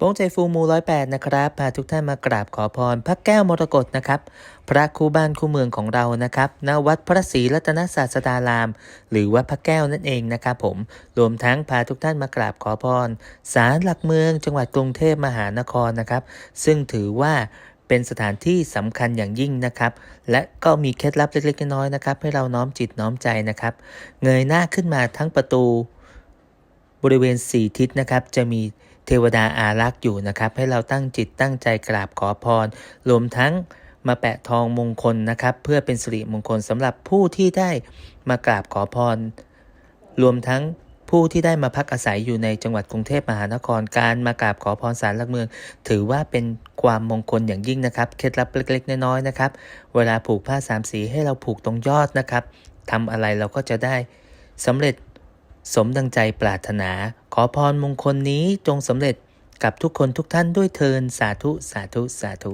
โป้งใจฟูมูร้อยแปดนะครับพาทุกท่านมากราบขอพร พระแก้วมรกตนะครับ พระคู่บ้านคู่เมืองของเรานะครับณวัดพระศรีรัตนศาสดาราม หรือวัดพระแก้วนั่นเองนะครับผมรวมทั้งพาทุกท่านมากราบขอพรศาลหลักเมืองจังหวัดกรุงเทพมหานครนะครับ ซึ่งถือว่าเป็นสถานที่สำคัญอย่างยิ่งนะครับ และก็มีเคล็ดลับเล็กๆน้อยๆนะครับ ให้เราน้อมจิตน้อมใจนะครับ เงยหน้าขึ้นมาทั้งประตู บริเวณสี่ทิศนะครับจะมีเทวดาอารักษ์อยู่นะครับ ให้เราตั้งจิตตั้งใจกราบขอพร รวมทั้งมาแปะทองมงคลนะครับ เพื่อเป็นสิริมงคลสำหรับผู้ที่ได้มากราบขอพร รวมทั้งผู้ที่ได้มาพักอาศัยอยู่ในจังหวัดกรุงเทพมหานครการมากราบขอพรศาลหลักเมือง ถือว่าเป็นความมงคลอย่างยิ่งนะครับเคล็ดลับเล็กๆน้อยๆนะครับ เวลาผูกผ้าสามสีให้เราผูกตรงยอดนะครับทำอะไรเราก็จะได้สำเร็จ สมดังใจปรารถนา ขอพรมงคลนี้จงสำเร็จกับทุกคนทุกท่านด้วยเทินสาธุสาธุสาธุ